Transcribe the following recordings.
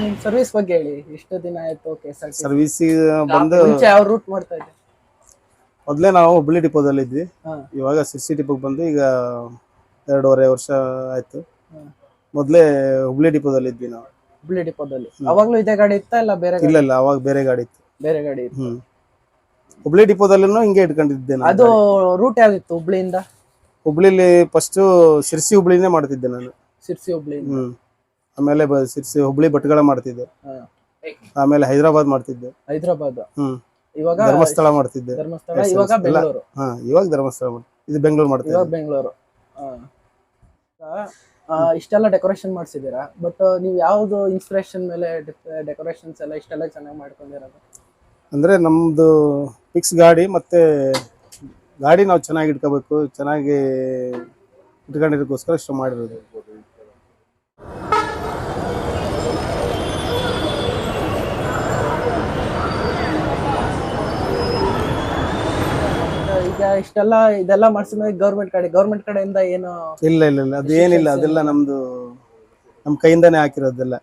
ನಿಮ್ ಸರ್ವಿಸ್ ಬಗ್ಗೆ ಹೇಳಿ. ಎಷ್ಟು ದಿನ ಆಯ್ತು ಕೆ ಎಸ್ ಆರ್ ಟಿ ಸರ್ವಿಸಿಗೆ ಬಂದು ಮುಂಚೆ ಯಾವ ರೂಟ್ ಮಾಡ್ತಾ ಇದ್ದೆ. ಮೊದಲೇ ನಾವು ಹುಬ್ಳಿ ಡಿಪೋದಲ್ಲಿ ಇದ್ವಿ. ಹಾ. ಇವಾಗ ಸಿರ್ಸಿ ಡಿಪೋಗೆ ಬಂದು ಈಗ ಎರಡೂವರೆ ವರ್ಷ ಆಯ್ತು. ಮೊದ್ಲೇ ಮೊದಲೇ ಹುಬ್ಳಿ ಡಿಪೋದಲ್ಲಿ ಇದ್ವಿ ನಾವು. ಹುಬ್ಳಿ ಡಿಪೋದಲ್ಲಿ ಅವಾಗ್ಲೂ ಇದೇ ಗಾಡಿ ಇತ್ತಾ ಇಲ್ಲ ಬೇರೆ ಗಾಡಿ- ಇಲ್ಲ ಇಲ್ಲ ಅವಾಗ ಬೇರೆ ಗಾಡಿ ಇತ್ತು. ಬೇರೆ ಗಾಡಿ ಇತ್ತು. ಹ್ಮ್. ಹುಬ್ಳಿ ಡಿಪೋದಲ್ಲೂ ಹಿಂಗೆ ಇಟ್ಕೊಂಡಿದ್ದೆ ನಾನು. ಅದು ರೂಟ್ ಯಾವ್ದಿತ್ತು ಹುಬ್ಳಿಯಿಂದ? ಹುಬ್ಳಿಲಿ ಫಸ್ಟ್ ಸಿರ್ಸಿ ಹುಬ್ಳಿನೇ ಮಾಡ್ತಿದ್ದೆ ನಾನು. ಸಿರ್ಸಿ ಹುಬ್ಳಿ ಹ್ಮ್. ಆಮೇಲೆ ಬ- ಸಿರ್ಸಿ ಹುಬ್ಳಿ ಭಟ್ಕಳ ಮಾಡ್ತಿದ್ದೆ. ಆಮೇಲೆ ಹೈದರಾಬಾದ್ ಮಾಡ್ತಿದ್ದೆ. ಹೈದ್ರಾಬಾದ್? ಹ್ಮ್. ಇವಾಗ ಧರ್ಮಸ್ಥಳ ಮಾಡ್ತಿದ್ದೆ. ಧರ್ಮಸ್ಥಳ ಇವಾಗ ಎಲ್ಲ. ಬೆಂಗಳೂರು. ಹಾ ಇವಾಗ ಧರ್ಮಸ್ಥಳ ಇದು ಬೆಂಗಳೂರು ಮಾಡ್ತಿದ್ದೆ. ಇವಾಗ ಬೆಂಗಳೂರು. ಇಷ್ಟೆಲ್ಲ ಡೆಕೋರೇಷನ್ ಮಾಡ್ಸಿದ್ದೀರಾ? ಬಟ್ ನೀವು ಯಾವ್ದು ಇನ್ಸ್ಪಿರೇಷನ್ ಮೇಲೆ ಡೆಕೋರೇಷನ್ಸ್ ಎಲ್ಲ ಇಷ್ಟೆಲ್ಲ ಚೆನ್ನಾಗಿ ಮಾಡ್ಕೊಂಡಿರೋದು? ಅಂದ್ರೆ ನಮ್ದು ಫಿಕ್ಸ್ ಗಾಡಿ ಮತ್ತೆ ಗಾಡಿ ನಾವು ಚೆನ್ನಾಗಿ ಇಟ್ಕೋಬೇಕು ಚೆನ್ನಾಗಿ ಇಟ್ಕೊಂಡಿರೋಕ್ಕೋಸ್ಕರ ಇಷ್ಟ ಮಾಡಿರೋದು ಈಗ ಇಷ್ಟೆಲ್ಲ ಇದೆಲ್ಲ ಮಾಡಿಸಿದ್ಮೇಲೆ ಗೌರ್ಮೆಂಟ್ ಕಡೆ ಗೌರ್ಮೆಂಟ್ ಕಡೆಯಿಂದ ಏನು ಇಲ್ಲ ಇಲ್ಲ ಇಲ್ಲ. ಅದು ಏನಿಲ್ಲ. ಅದೆಲ್ಲ ನಮ್ದು ನಮ್ಮ ಕೈಯಿಂದಾನೆ ಹಾಕಿರೋದೆಲ್ಲ.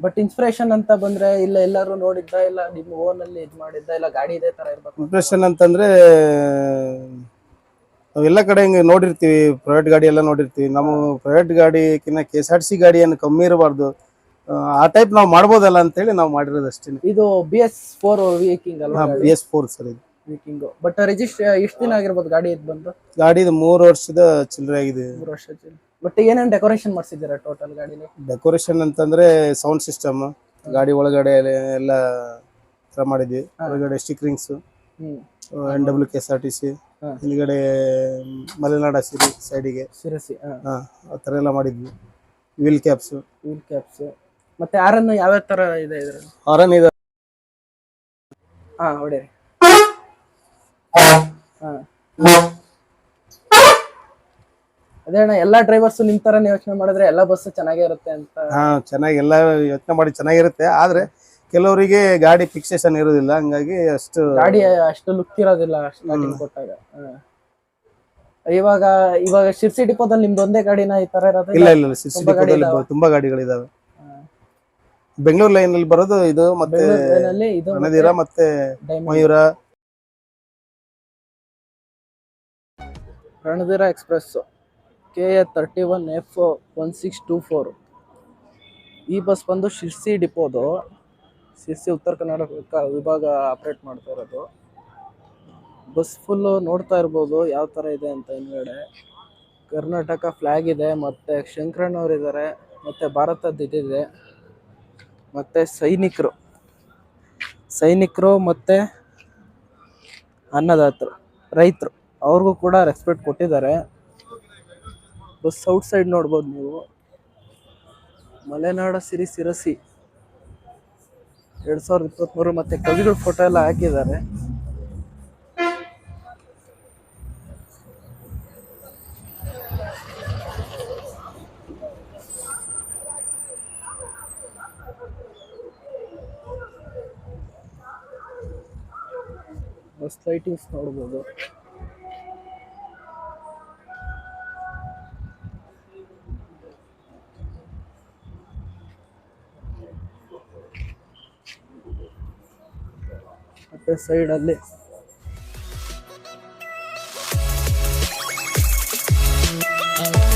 ಬಟ್ ಇನ್ಸ್ಪಿರೇಷನ್ ಅಂತ ಬಂದ್ರೆ ಇಲ್ಲ ಎಲ್ಲರೂ ನೋಡಿದ್ದ ಇಲ್ಲ ನಿಮ್ಮ ಓನ್ ಅಲ್ಲಿ ಇದ್ ಮಾಡಿದ್ದ ಇಲ್ಲ ಗಾಡಿ ಇದೇ ತರ ಇರ್ಬೇಕು ಇನ್ಸ್ಪಿರೇಷನ್ ಅಂತಂದ್ರೆ ಎಲ್ಲ ಕಡೆ ಹಿಂಗೆ ನೋಡಿರ್ತೀವಿ. ಪ್ರೈವೇಟ್ ಗಾಡಿ ಎಲ್ಲ ನೋಡಿರ್ತೀವಿ. ನಮ್ಮ ಪ್ರೈವೇಟ್ ಗಾಡಿಕಿನ್ನ ಕೆ ಎಸ್ ಆರ್ ಸಿ ಗಾಡಿ ಏನು ಕಮ್ಮಿ ಇರಬಾರ್ದು. ಆ ಟೈಪ್ ನಾವು ಮಾಡ್ಬೋದಲ್ಲ ಅಂತೇಳಿ ನಾವು ಮಾಡಿರೋದು ಅಷ್ಟೇ ಇದು ಬಿ ಎಸ್ ಫೋರ್ ವೀಕಿಂಗ್ ಅಲ್ವಾ ಬಿ ಎಸ್ ಫೋರ್ ಸರ್ ಇದು. ವೀಕಿಂಗ್ ಬಟ್ ರಿಜಿಸ್ಟ್ರ್ ಎಷ್ಟು ದಿನ ಆಗಿರ್ಬೋದು ಗಾಡಿ ಇದ್ ಬಂದು? ಗಾಡಿದು ಮೂರು ವರ್ಷದ ಚಿಲ್ಲರೆ ಆಗಿದೆ. ಮೂರು ವರ್ಷ ಬಟ್ ಏನೇನು ಡೆಕೋರೇಷನ್ ಮಾಡಿಸಿದ್ದೀರಾ ಟೋಟಲ್ ಗಾಡಿಲಿ? ಡೆಕೋರೇಷನ್ ಅಂತಂದ್ರೆ ಸೌಂಡ್ ಸಿಸ್ಟಮ್ ಗಾಡಿ ಒಳಗಡೆ ಎಲ್ಲ- ಥರ ಮಾಡಿದ್ವಿ. ಒಳಗಡೆ stickerings N W K S R T C. ಹಿಂದ್ಗಡೆ ಮಲೆನಾಡ ಸಿರಿ ಸೈಡಿಗೆ ಶಿರಸಿ ಹಾ. ಆ ಥರ ಎಲ್ಲ ಮಾಡಿದ್ವಿ. ವೀಲ್ ಕ್ಯಾಪ್ಸ್ ವೀಲ್ ಕ್ಯಾಪ್ಸ್ ಮತ್ತೆ ಆರನ್ನು ಯಾವ್ಯಾವ ತರ ಇದೆ ಆರನ್ ಹಾರನ್ ಇದೆ. ಹಾ ಹೊಡೀರಿ. ಅದೇ ಅಣ್ಣ ಎಲ್ಲಾ ಡ್ರೈವರ್ಸ್ ನಿಮ್ ತರನೇ ಯೋಚನೆ ಮಾಡಿದ್ರೆ ಎಲ್ಲಾ ಬಸ್ ಚೆನ್ನಾಗೇ ಇರುತ್ತೆ ಅಂತ. ಹಾ ಚೆನ್ನಾಗಿ ಎಲ್ಲ ಯೋಚನೆ ಮಾಡಿ ಚೆನ್ನಾಗಿರುತ್ತೆ. ಆದ್ರೆ ಕೆಲವರಿಗೆ ಗಾಡಿ ಫಿಕ್ಸೇಷನ್ ಇರೋದಿಲ್ಲ ಹಂಗಾಗಿ ಅಷ್ಟು ಗಾಡಿ ಅಷ್ಟು ಲುಕ್ ಇರೋದಿಲ್ಲ ಸ್ಟಾರ್ಟಿಂಗ್ ಕೊಟ್ಟಾಗ. ಹಾ. ಇವಾಗ ಇವಾಗ ಶಿರ್ಸಿ ಡಿಪೋದಲ್ಲಿ ನಿಮ್ದು ಒಂದೇ ಗಾಡಿನ ಈ ತರ ಇರೋದು? ಇಲ್ಲ ಇಲ್ಲ ಇಲ್ಲ. ಸಿರ್ಸಿ ತುಂಬಾ ಗಾಡಿ ಡಿಪೋದಲ್ಲಿ ಇದಾವೆ. ತುಂಬಾ ಗಾಡಿಗಳಿದಾವೆ. ಬೆಂಗಳೂರು ಲೈನ್ ಅಲ್ಲಿ ಬರೋದು ಇದು ಮತ್ತೆ ಬೆಂಗಳೂರಿನಲ್ಲಿ ಇದು ಮತ್ತೆ diamond Mayura. Ranadheera express K A thirty one F one six two four. ಈ ಬಸ್ ಬಂದು ಶಿರ್ಸಿ ಡಿಪೋದು. ಶಿರ್ಸಿ ಉತ್ತರ ಕರ್ನಾಟಕ ವಿಭಾಗ ಆಪ್ರೇಟ್ ಮಾಡ್ತಾ ಇರೋದು. ಬಸ್ ಫುಲ್ಲು ನೋಡ್ತಾ ಇರ್ಬೋದು, ಯಾವ ಥರ ಇದೆ ಅಂತ ಹಿಂದ್ಗಡೆ. ಕರ್ನಾಟಕ ಫ್ಲ್ಯಾಗ್ ಇದೆ, ಮತ್ತು ಶಂಕರಣ್ಣವ್ರು ಇದ್ದಾರೆ ಮತ್ತು ಭಾರತದ್ದು ಇದಿದೆ. ಮತ್ತು ಸೈನಿಕರು. ಸೈನಿಕರು ಮತ್ತು ಅನ್ನದಾತರು, ರೈತರು. ಅವ್ರಿಗೂ ಕೂಡ ರೆಸ್ಪೆಕ್ಟ್ ಕೊಟ್ಟಿದ್ದಾರೆ. ಬಸ್ ಔಟ್ ಸೈಡ್ ನೋಡ್ಬೋದು ನೀವು. ಮಲೆನಾಡ ಸಿರಿ ಸಿರಸಿ ಎರಡು ಸಾವಿರದ ಇಪ್ಪತ್ತ್ಮೂರು ಮತ್ತೆ ಕವಿಗಳ ಫೋಟೋ ಎಲ್ಲ ಹಾಕಿದ್ದಾರೆ. ಬಸ್ ಲೈಟಿಂಗ್ಸ್ ನೋಡ್ಬೋದು. ಮತ್ತೆ ಸೈಡಲ್ಲಿ Hold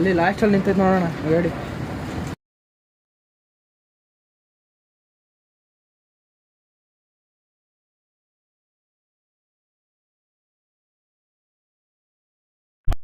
ಅಲ್ಲಿ ಲಾಸ್ಟಲ್ಲಿ ನಿಂತೈತೆ ನೋಡೋಣ ಗಾಡಿ